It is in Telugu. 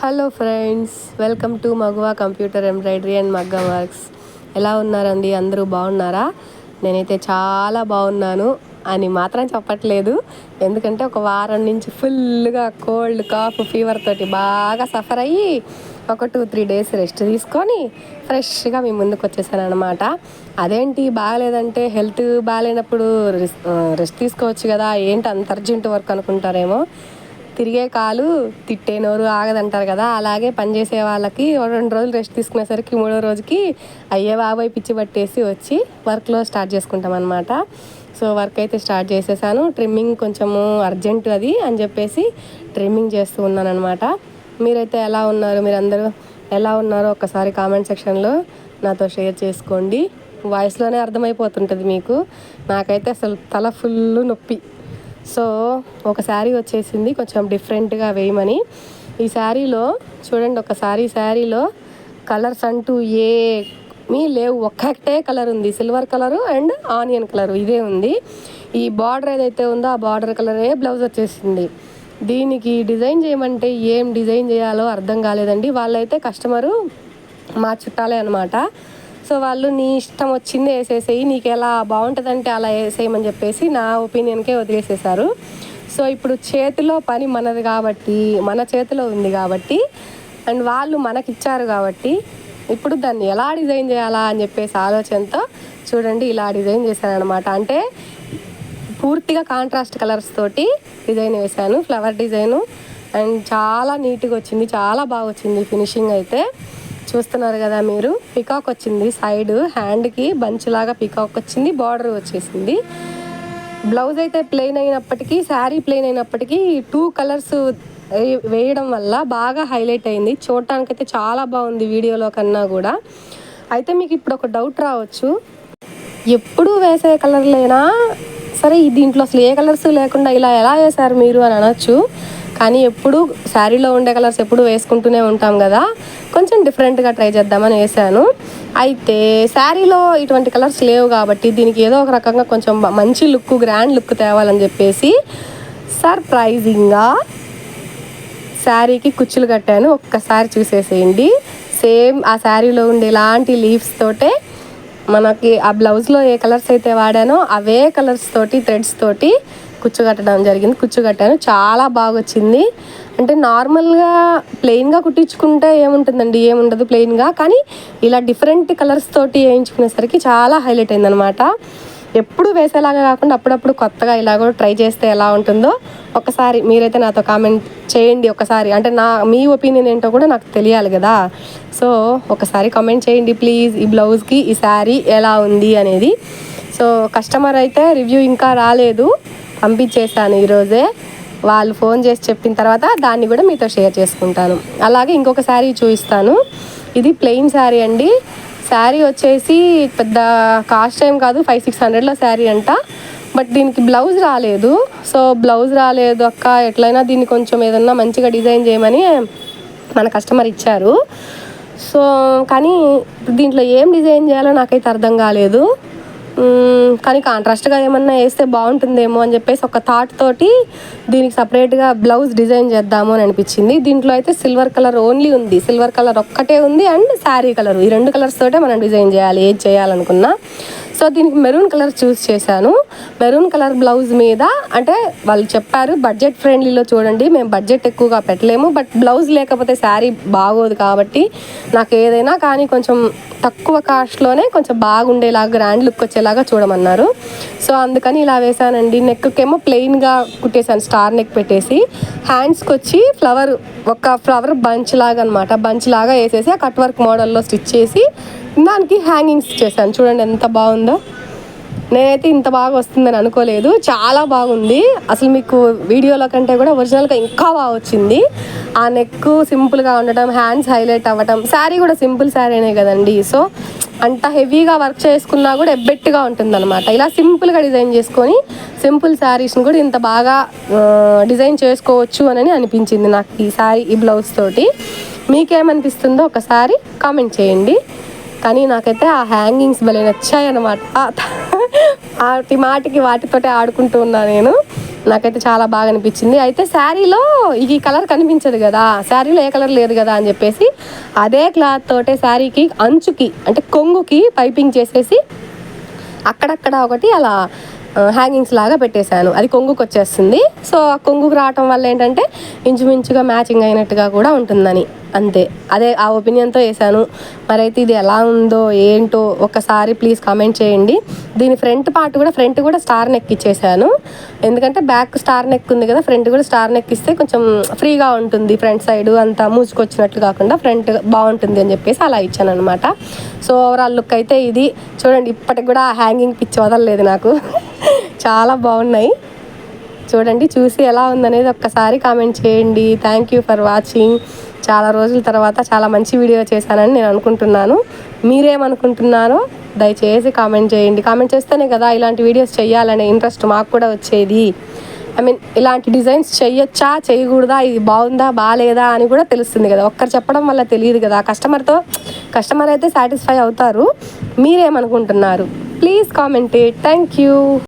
Hello friends welcome to Maguva computer embroidery and మగ్గ వర్క్స్. ఎలా ఉన్నారండి? అందరూ బాగున్నారా? నేనైతే చాలా బాగున్నాను అని మాత్రం చెప్పట్లేదు. ఎందుకంటే ఒక వారం నుంచి ఫుల్గా కోల్డ్ కాఫ్ ఫీవర్ తోటి బాగా సఫర్ అయ్యి ఒక టూ త్రీ డేస్ రెస్ట్ తీసుకొని ఫ్రెష్గా మీ ముందుకు వచ్చేసాను అనమాట అదేంటి? బాగాలేదంటే హెల్త్ బాగాలేనప్పుడు రెస్ట్ తీసుకోవచ్చు కదా? ఏంటి అంత అర్జెంట్ వర్క్ అనుకుంటారేమో? తిరిగే కాలు తిట్టే నోరు ఆగదంటారు కదా అలాగే పనిచేసే వాళ్ళకి రెండు రోజులు రెస్ట్ తీసుకునేసరికి మూడో రోజుకి అయ్యే బాబాయ్ పిచ్చి పట్టేసి వచ్చి వర్క్లో స్టార్ట్ చేసుకుంటాం అనమాట సో వర్క్ అయితే స్టార్ట్ చేసేసాను. ట్రిమ్మింగ్ కొంచెము అర్జెంట్ అది అని చెప్పేసి ట్రిమ్మింగ్ చేస్తూ ఉన్నాను అనమాట మీరైతే ఎలా ఉన్నారు? మీరందరూ ఎలా ఉన్నారో ఒకసారి కామెంట్ సెక్షన్లో నాతో షేర్ చేసుకోండి. వాయిస్లోనే అర్థమైపోతుంటుంది మీకు. నాకైతే అసలు తల ఫుల్ నొప్పి. సో ఒక శారీ వచ్చేసింది కొంచెం డిఫరెంట్గా వేయమని. ఈ శారీలో చూడండి ఒక శారీ శారీలో కలర్స్ అంటూ ఏమీ లేవు. ఒక్కటే కలర్ ఉంది silver colour and onion colour ఇదే ఉంది. ఈ బార్డర్ ఏదైతే ఉందో ఆ బార్డర్ కలరే బ్లౌజ్ వచ్చేసింది. దీనికి డిజైన్ చేయమంటే ఏం డిజైన్ చేయాలో అర్థం కాలేదండి. వాళ్ళైతే కస్టమరు మా చుట్టాలే అనమాట సో వాళ్ళు నీ ఇష్టం వచ్చింది వేసేసేయి నీకు ఎలా బాగుంటుందంటే అలా వేసేయమని చెప్పేసి నా ఒపీనియన్కే వదిలేసేసారు సో ఇప్పుడు చేతిలో పని మనది కాబట్టి మన చేతిలో ఉంది కాబట్టి అండ్ వాళ్ళు మనకిచ్చారు కాబట్టి ఇప్పుడు దాన్ని ఎలా డిజైన్ చేయాలా అని చెప్పేసి ఆలోచనతో చూడండి ఇలా డిజైన్ చేశాను అనమాట అంటే పూర్తిగా కాంట్రాస్ట్ కలర్స్ తోటి డిజైన్ వేశాను ఫ్లవర్ డిజైను అండ్ చాలా నీట్గా వచ్చింది చాలా బాగా వచ్చింది ఫినిషింగ్ అయితే. చూస్తున్నారు కదా మీరు. పికాక్ వచ్చింది. సైడ్ హ్యాండ్కి బంచ్ లాగా పికాక్ వచ్చింది. బార్డర్ వచ్చేసింది. బ్లౌజ్ అయితే ప్లెయిన్ అయినప్పటికీ శారీ ప్లెయిన్ అయినప్పటికీ టూ కలర్స్ వేయడం వల్ల బాగా హైలైట్ అయింది. చూడటానికైతే చాలా బాగుంది వీడియోలో కన్నా కూడా. అయితే మీకు ఇప్పుడు ఒక డౌట్ రావచ్చు. ఎప్పుడు వేసే కలర్లేనా సరే దీంట్లో అసలు ఏ కలర్స్ లేకుండా ఇలా ఎలా వేశారు మీరు అని అనొచ్చు. కానీ ఎప్పుడు శారీలో ఉండే కలర్స్ ఎప్పుడు వేసుకుంటూనే ఉంటాం కదా. కొంచెం డిఫరెంట్గా ట్రై చేద్దామని వేసాను అయితే శారీలో ఇటువంటి కలర్స్ లేవు కాబట్టి దీనికి ఏదో ఒక రకంగా కొంచెం మంచి లుక్ గ్రాండ్ లుక్ తేవాలని చెప్పేసి సర్ప్రైజింగ్గా శారీకి కుచ్చులు కట్టాను. ఒక్కసారి చూసేసేయండి. సేమ్ ఆ శారీలో ఉండే ఇలాంటి లీవ్స్ తోటే మనకి ఆ బ్లౌజ్లో ఏ కలర్స్ అయితే వాడానో అవే కలర్స్ తోటి థ్రెడ్స్ తోటి కుచ్చు కట్టడం జరిగింది. కుచ్చు కట్టాను చాలా బాగా వచ్చింది అంటే నార్మల్గా ప్లెయిన్గా కుట్టించుకుంటే ఏముంటుందండి? ఏముండదు ప్లెయిన్గా. కానీ ఇలా డిఫరెంట్ కలర్స్ తోటి వేయించుకునేసరికి చాలా హైలైట్ అయిందనమాట ఎప్పుడు వేసేలాగా కాకుండా అప్పుడప్పుడు కొత్తగా ఇలా కూడా ట్రై చేస్తే ఎలా ఉంటుందో ఒకసారి మీరైతే నాతో కామెంట్ చేయండి ఒకసారి. అంటే నా మీ ఒపీనియన్ ఏంటో కూడా నాకు తెలియాలి కదా. సో ఒకసారి కామెంట్ చేయండి ప్లీజ్. ఈ బ్లౌజ్కి ఈ శారీ ఎలా ఉంది అనేది. సో కస్టమర్ అయితే రివ్యూ ఇంకా రాలేదు. పంపించేశాను ఈరోజే. వాళ్ళు ఫోన్ చేసి చెప్పిన తర్వాత దాన్ని కూడా మీతో షేర్ చేసుకుంటాను. అలాగే ఇంకొక శారీ చూపిస్తాను. ఇది ప్లెయిన్ శారీ అండి. శారీ వచ్చేసి పెద్ద కాస్ట్ ఏం కాదు ఫైవ్ సిక్స్ హండ్రెడ్లో శారీ అంట. బట్ దీనికి బ్లౌజ్ రాలేదు. సో బ్లౌజ్ రాలేదు అక్క. ఎట్లయినా దీన్ని కొంచెం ఏదన్నా మంచిగా డిజైన్ చేయమని మన కస్టమర్ ఇచ్చారు. సో కానీ దీంట్లో ఏం డిజైన్ చేయాలో నాకైతే అర్థం కాలేదు. కానీ కాంట్రాస్ట్గా ఏమన్నా వేస్తే బాగుంటుందేమో అని చెప్పేసి ఒక థాట్ తోటి దీనికి సపరేట్గా బ్లౌజ్ డిజైన్ చేద్దాము అని అనిపించింది. దీంట్లో అయితే సిల్వర్ కలర్ ఓన్లీ ఉంది. సిల్వర్ కలర్ ఒక్కటే ఉంది అండ్ శారీ కలర్ ఈ రెండు కలర్స్ తోటే మనం డిజైన్ చేయాలి ఏది చేయాలనుకున్నా. సో దీనికి మెరూన్ కలర్ చూస్ చేశాను. మెరూన్ కలర్ బ్లౌజ్ మీద అంటే వాళ్ళు చెప్పారు బడ్జెట్ ఫ్రెండ్లీలో చూడండి మేము బడ్జెట్ ఎక్కువగా పెట్టలేము బట్ బ్లౌజ్ లేకపోతే శారీ బాగోదు కాబట్టి నాకు ఏదైనా కానీ కొంచెం తక్కువ కాస్ట్లోనే కొంచెం బాగుండేలాగా గ్రాండ్ లుక్ వచ్చేలాగా చూడమన్నారు. సో అందుకని ఇలా వేసానండి నెక్కేమో ప్లెయిన్గా కుట్టేశాను స్టార్ నెక్ పెట్టేసి. హ్యాండ్స్కి వచ్చి ఫ్లవర్ ఒక ఫ్లవర్ బంచ్ లాగా అనమాట బంచ్ లాగా వేసేసి ఆ కట్ వర్క్ మోడల్లో స్టిచ్ చేసి దానికి హ్యాంగింగ్స్ చేశాను. చూడండి ఎంత బాగుందో. నేనైతే ఇంత బాగా వస్తుందని అనుకోలేదు. చాలా బాగుంది. అసలు మీకు వీడియోలో కంటే కూడా ఒరిజినల్గా ఇంకా బాగా వచ్చింది. ఆ నెక్ సింపుల్గా ఉండటం హ్యాండ్స్ హైలైట్ అవ్వటం. శారీ కూడా సింపుల్ శారీనే కదండి. సో అంత హెవీగా వర్క్ చేసుకున్నా కూడా ఎబ్బెట్టుగా ఉంటుందన్నమాట. ఇలా సింపుల్గా డిజైన్ చేసుకొని సింపుల్ శారీస్ని కూడా ఇంత బాగా డిజైన్ చేసుకోవచ్చు అని అనిపించింది నాకు ఈ శారీ ఈ బ్లౌజ్ తోటి. మీకేమనిపిస్తుందో ఒకసారి కామెంట్ చేయండి. కానీ నాకైతే ఆ హ్యాంగింగ్స్ భలే నచ్చాయి అనమాట వాటి మాటికి వాటితోటే ఆడుకుంటూ ఉన్నా నేను. నాకైతే చాలా బాగా అనిపించింది. అయితే శారీలో ఈ కలర్ కనిపించదు కదా. శారీలో ఏ కలర్ లేదు కదా అని చెప్పేసి అదే క్లాత్ తోటే శారీకి అంచుకి అంటే కొంగుకి పైపింగ్ చేసేసి అక్కడక్కడ ఒకటి అలా హ్యాంగింగ్స్ లాగా పెట్టేశాను. అది కొంగుకు వచ్చేస్తుంది. సో ఆ కొంగుకు రావటం వల్ల ఏంటంటే ఇంచుమించుగా మ్యాచింగ్ అయినట్టుగా కూడా ఉంటుందని. అంతే. అదే ఆ ఒపీనియన్తో వేసాను మరైతే ఇది ఎలా ఉందో ఏంటో ఒకసారి ప్లీజ్ కామెంట్ చేయండి. దీని ఫ్రంట్ పార్ట్ కూడా ఫ్రంట్ కూడా స్టార్ నెక్ ఇచ్చేసాను. ఎందుకంటే బ్యాక్ స్టార్ నెక్ ఉంది కదా ఫ్రంట్ కూడా స్టార్ నెక్ ఇస్తే కొంచెం ఫ్రీగా ఉంటుంది ఫ్రంట్ సైడ్ అంతా మూసుకొచ్చినట్లు కాకుండా ఫ్రంట్ బాగుంటుంది అని చెప్పేసి అలా ఇచ్చాను అనమాట సో ఓవరాల్ లుక్ అయితే ఇది. చూడండి ఇప్పటికి కూడా హ్యాంగింగ్ పిచ్చి వదలలేదు నాకు. చాలా బాగున్నాయి. చూడండి చూసి ఎలా ఉందనేది ఒక్కసారి కామెంట్ చేయండి. Thank you for watching. చాలా రోజుల తర్వాత చాలా మంచి వీడియో చేశానని నేను అనుకుంటున్నాను. మీరేమనుకుంటున్నారో దయచేసి కామెంట్ చేయండి. కామెంట్ చేస్తేనే కదా ఇలాంటి వీడియోస్ చేయాలనే ఇంట్రెస్ట్ మాకు కూడా వచ్చేది. ఐ మీన్ ఇలాంటి డిజైన్స్ చేయొచ్చా చేయకూడదా ఇది బాగుందా బాగాలేదా అని కూడా తెలుస్తుంది కదా. ఒక్కరు చెప్పడం వల్ల తెలియదు కదా. కస్టమర్తో కస్టమర్ అయితే సాటిస్ఫై అవుతారు. మీరేమనుకుంటున్నారు? Please comment thank you.